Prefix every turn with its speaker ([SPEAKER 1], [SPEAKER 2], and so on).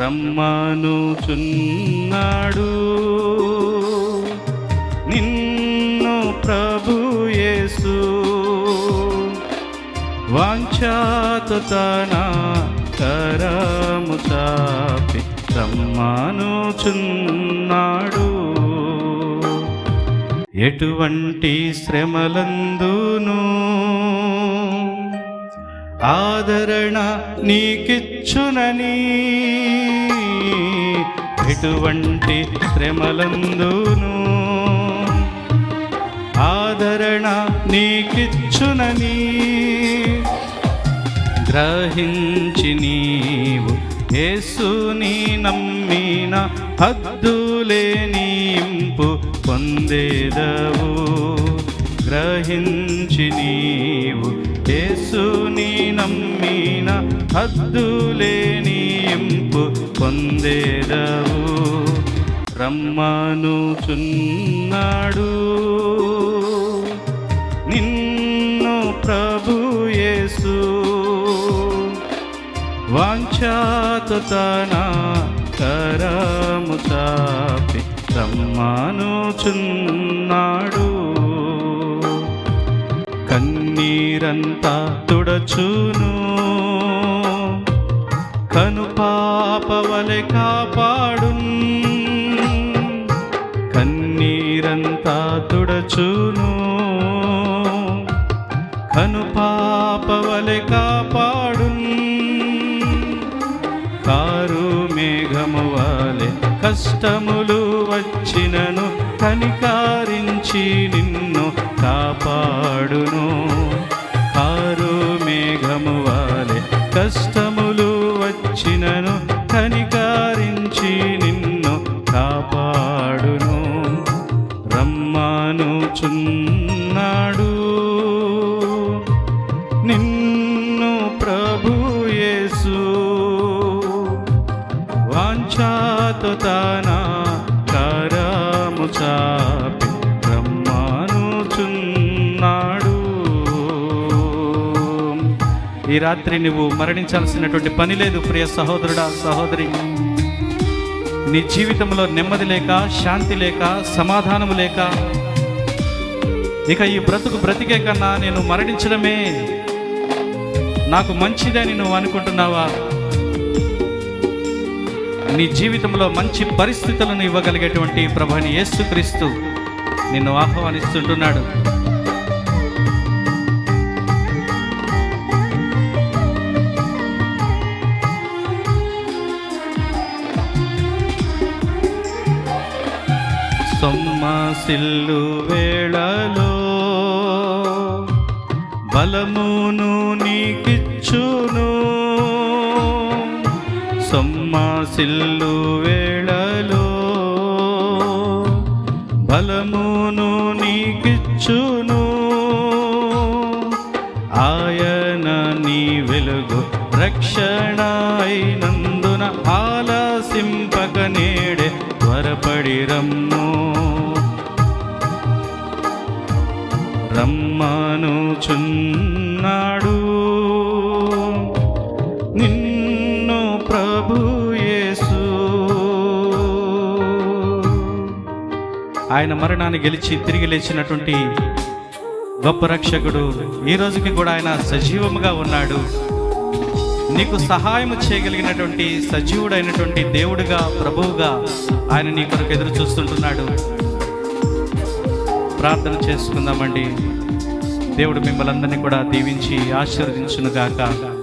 [SPEAKER 1] రమ్మనుచున్నాడు నిన్ను ప్రభు యేసు. వాంఛాతు కరము చాపి రమ్మనుచున్నాడు ఎటువంటి శ్రమలందు ఆదరణ నీకిచ్చునని ఎటువంటి శ్రమలందును ఆదరణ నీకిచ్చునని గ్రహించి నీవు యేసుని నమ్మిన హద్దులేనింపు పొందేదవు. గ్రహించి నీవు యేసుని నమ్మిన హద్దులేనింపు పొందేదవు. రమ్మనుచున్నాడు. నిన్ను ప్రభు యేసు. వాంఛాతు కరము చాపి రమ్మనుచున్నాడు. కన్నీరంతా తుడచును. కను పాపవలె కాపాడు కన్నీరంతా తుడచును. కను పాపవలె కాపాడు కారు మేఘము వలె కష్టములు వచ్చినను. కనికారించి నిన్ను కాపాడును. కష్టములు వచ్చినను కనికారించి నిన్ను కాపాడును. రమ్మనుచున్నాడు. నిన్ను ప్రభు యేసు. వాంఛాతు తన కరము చాపి ఈ రాత్రి నువ్వు మరణించాల్సినటువంటి పని లేదు ప్రియ సహోదరుడా సహోదరి. నీ జీవితంలో నెమ్మది లేక శాంతి లేక సమాధానము లేక ఇక ఈ బ్రతుకు బ్రతికే కన్నా నేను మరణించడమే. నాకు మంచిదని నువ్వు అనుకుంటున్నావా? నీ జీవితంలో మంచి పరిస్థితులను ఇవ్వగలిగేటువంటి ప్రభాని యేసుక్రీస్తు నిన్ను ఆహ్వానిస్తుంటున్నాడు. సొమ్మ సిల్లు వేళలో బలమును నీకిచ్చును. సొమ్మ సిల్లు వేళలో బలమును నీకిచ్చును. ఆయన నీ వెలుగు రక్షణ అయినందున త్వరపడి రమ్ము చున్నాడు నిన్ను ప్రభు యేసు. ఆయన మరణాన్ని గెలిచి తిరిగి లేచినటువంటి గొప్ప రక్షకుడు. ఈ రోజుకి కూడా ఆయన సజీవముగా ఉన్నాడు. నీకు సహాయం చేయగలిగినటువంటి సజీవుడైనటువంటి దేవుడుగా ప్రభువుగా ఆయన నీ కొరకు ఎదురు చూస్తుంటున్నాడు. ప్రార్థన చేసుకుందామండి. దేవుడు మిమ్మల్ని అందరినీ కూడా దీవించి ఆశీర్వదించునుగాక.